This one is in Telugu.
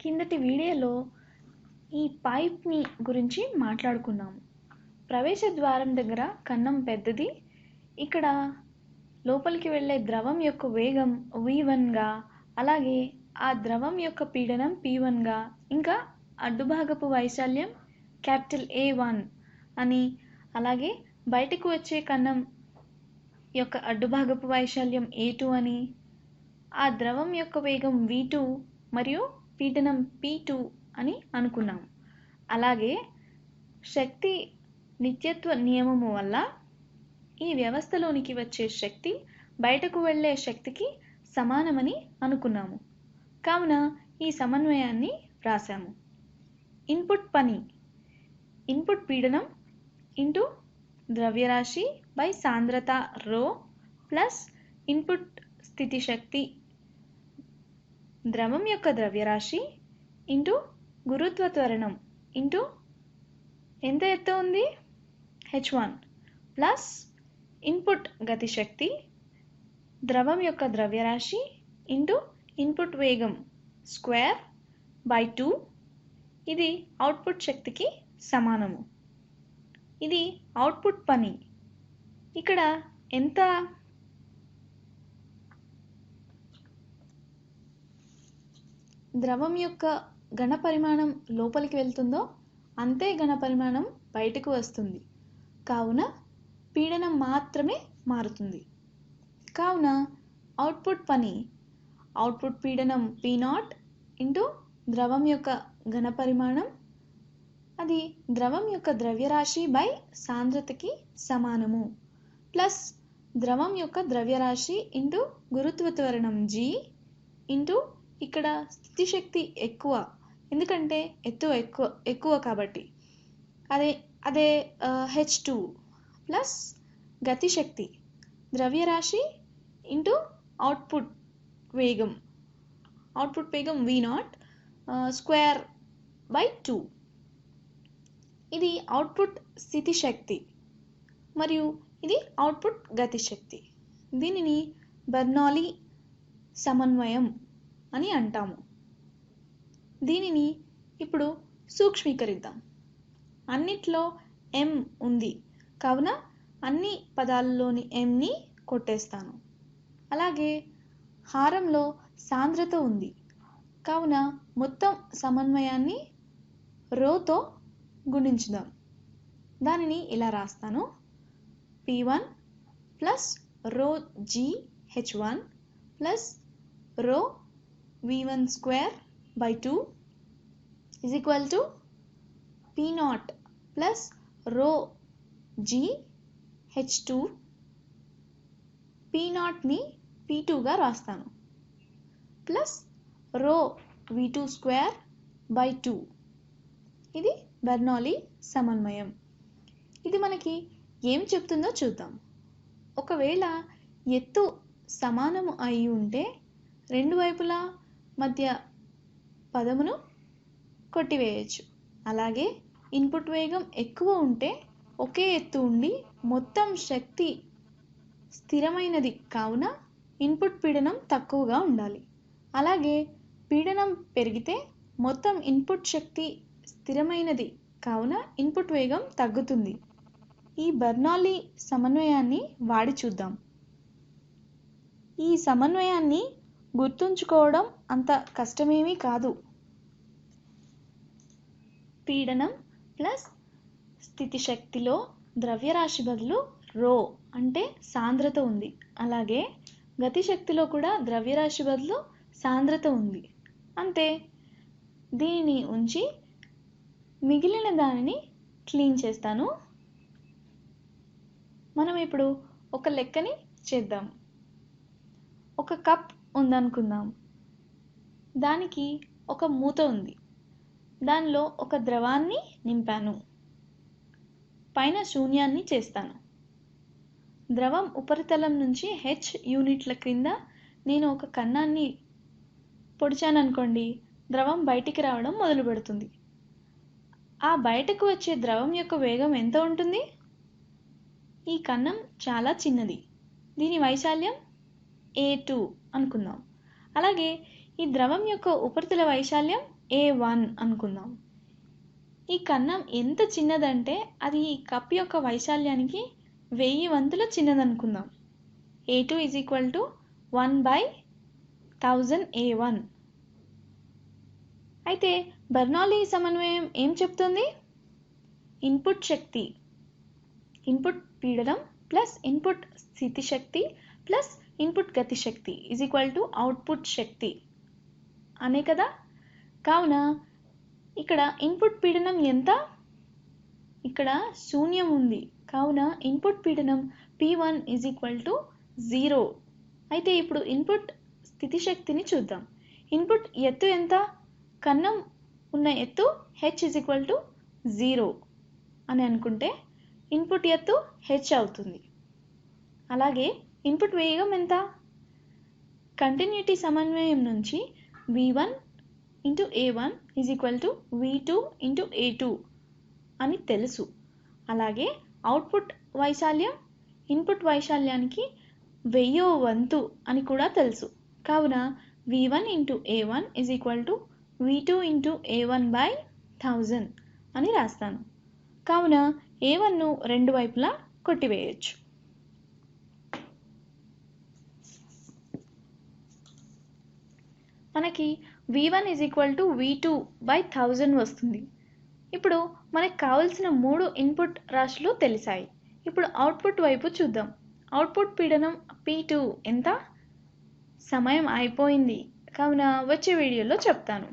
కిందటి వీడియోలో ఈ పైప్ని గురించి మాట్లాడుకున్నాము. ప్రవేశ ద్వారం దగ్గర కన్నం పెద్దది. ఇక్కడ లోపలికి వెళ్ళే ద్రవం యొక్క వేగం వి వన్గా అలాగే ఆ ద్రవం యొక్క పీడనం పి వన్గా ఇంకా అడ్డుభాగపు వైశాల్యం క్యాపిటల్ ఏ వన్ అని అలాగే బయటకు వచ్చే కన్నం యొక్క అడ్డుభాగపు వైశాల్యం ఏ టూ అని ఆ ద్రవం యొక్క వేగం వి టూ మరియు పీడనం పీ టూ అని అనుకున్నాం అలాగే శక్తి నిత్యత్వ నియమము వల్ల ఈ వ్యవస్థలోనికి వచ్చే శక్తి బయటకు వెళ్ళే శక్తికి సమానమని అనుకున్నాము. కావున ఈ సమన్వయాన్ని వ్రాసాము. ఇన్పుట్ పని. ఇన్పుట్ పీడనం ఇంటూ ద్రవ్యరాశి బై సాంద్రత రో ప్లస్ ఇన్పుట్ స్థితి శక్తి ద్రవం యొక్క ద్రవ్యరాశి ఇంటూ గురుత్వ త్వరణం ఇంటూ ఎంత ఎత్తు ఉంది? హెచ్ వన్ ప్లస్ ఇన్పుట్ గతిశక్తి ద్రవం యొక్క ద్రవ్యరాశి ఇంటూ ఇన్పుట్ వేగం స్క్వేర్ బై టూ ఇది అవుట్పుట్ శక్తికి సమానము. ఇది అవుట్పుట్ పని. ఇక్కడ ఎంత ద్రవం యొక్క ఘన పరిమాణం లోపలికి వెళ్తుందో అంతే ఘన పరిమాణం బయటకు వస్తుంది. కావున పీడనం మాత్రమే మారుతుంది. కావున అవుట్పుట్ పని అవుట్పుట్ పీడనం పీ నాట్ ఇంటూ ద్రవం యొక్క ఘన పరిమాణం అది ద్రవం యొక్క ద్రవ్యరాశి బై సాంద్రతకి సమానము. ప్లస్ ద్రవం యొక్క ద్రవ్యరాశి ఇంటూ గురుత్వ త్వరణం జీ ఇంటూ ఇక్కడ స్థితిశక్తి ఎక్కువ. ఎందుకంటే ఎత్తు ఎక్కువ ఎక్కువ కాబట్టి. అదే అదే హెచ్ టూ ప్లస్ గతిశక్తి. ద్రవ్యరాశి ఇంటూ అవుట్పుట్ వేగం. అవుట్పుట్ వేగం V naught square by two ఇది అవుట్పుట్ స్థితి శక్తి మరియు ఇది అవుట్పుట్ గతిశక్తి. దీనిని బెర్నాలీ సమన్వయం అని అంటాము. దీనిని ఇప్పుడు సూక్ష్మీకరిద్దాం. అన్నిట్లో ఎం ఉంది. కావున అన్ని పదాలలోని ఎంని కొట్టేస్తాను. అలాగే హారంలో సాంద్రత ఉంది. కావున మొత్తం సమన్వయాన్ని రోతో గుణించుదాం. దానిని ఇలా రాస్తాను. P one plus rho G H one plus rho V one square by two is equal to p naught plus rho g h2 p నాట్ని పీ టూగా రాస్తాను. Plus rho V two square by two ఇది బెర్నాలీ సమన్వయం. ఇది మనకి ఏం చెప్తుందో చూద్దాం. ఒకవేళ ఎత్తు సమానము అయి ఉంటే రెండు వైపులా మధ్య పదమును కొట్టివేయచ్చు. అలాగే ఇన్పుట్ వేగం ఎక్కువ ఉంటే ఒకే ఎత్తు ఉండి మొత్తం శక్తి స్థిరమైనది కావున ఇన్పుట్ పీడనం తక్కువగా ఉండాలి. అలాగే పీడనం పెరిగితే మొత్తం ఇన్పుట్ శక్తి స్థిరమైనది కావున ఇన్పుట్ వేగం తగ్గుతుంది. ఈ బెర్నాలీ సమన్వయాన్ని వాడి చూద్దాం. ఈ సమన్వయాన్ని గుర్తుంచుకోవడం అంత కష్టమేమీ కాదు. పీడనం ప్లస్ స్థితి శక్తిలో ద్రవ్యరాశి బదులు రో అంటే సాంద్రత ఉంది. అలాగే గతిశక్తిలో కూడా ద్రవ్యరాశి బదులు సాంద్రత ఉంది. అంతే. దీనిని ఉంచి మిగిలిన దానిని క్లీన్ చేస్తాను. మనం ఇప్పుడు ఒక లెక్కని చేద్దాం. ఒక కప్ ఉందనుకుందాం. దానికి ఒక మూత ఉంది. దానిలో ఒక ద్రవాన్ని నింపాను. పైన శూన్యాన్ని చేస్తాను. ద్రవం ఉపరితలం నుంచి హెచ్ యూనిట్ల క్రింద నేను ఒక కన్నాన్ని పొడిచాననుకోండి ద్రవం బయటికి రావడం మొదలు పెడుతుంది ఆ బయటకు వచ్చే ద్రవం యొక్క వేగం ఎంత ఉంటుంది? ఈ కన్నం చాలా చిన్నది. దీని వైశాల్యం ఏ టూ అనుకుందాం. అలాగే ఈ ద్రవం యొక్క ఉపరితల వైశాల్యం ఏ వన్ అనుకుందాం. ఈ కన్నం ఎంత చిన్నదంటే అది ఈ కప్ యొక్క వైశాల్యానికి వెయ్యి వంతుల చిన్నదనుకుందాం. A two is equal to one by thousand A one అయితే బర్నాలీ సమన్వయం ఏం చెప్తుంది? ఇన్పుట్ శక్తి. ఇన్పుట్ పీడనం ప్లస్ ఇన్పుట్ స్థితి శక్తి ప్లస్ ఇన్పుట్ గతి శక్తి ఈజ్ ఈక్వల్ టు అవుట్పుట్ శక్తి. అనే కదా? కావున ఇక్కడ ఇన్పుట్ పీడనం ఎంత? ఇక్కడ శూన్యం ఉంది. కావున ఇన్పుట్ పీడనం P one is equal to zero అయితే ఇప్పుడు ఇన్పుట్ స్థితి శక్తిని చూద్దాం. ఇన్పుట్ ఎత్తు ఎంత? కన్నం ఉన్న ఎత్తు H is equal to zero అని అనుకుంటే ఇన్పుట్ ఎత్తు హెచ్ అవుతుంది. అలాగే ఇన్పుట్ వేగం ఎంత? కంటిన్యూటీ సమన్వయం నుంచి V one into A one is equal to V two into A two అని తెలుసు. అలాగే అవుట్పుట్ వైశాల్యం ఇన్పుట్ వైశాల్యానికి వెయ్యో వంతు అని కూడా తెలుసు. కావున V one into A one is equal to V two into A one by thousand అని రాస్తాను. కావున ఏ వన్ను రెండు వైపులా కొట్టివేయచ్చు. మనకి V one is equal to V two by thousand వస్తుంది. ఇప్పుడు మనకు కావలసిన మూడు ఇన్పుట్ రాశులు తెలిసాయి. ఇప్పుడు అవుట్పుట్ వైపు చూద్దాం. అవుట్పుట్ పీడనం పీ టూ ఎంత? సమయం అయిపోయింది. కావున వచ్చే వీడియోలో చెప్తాను.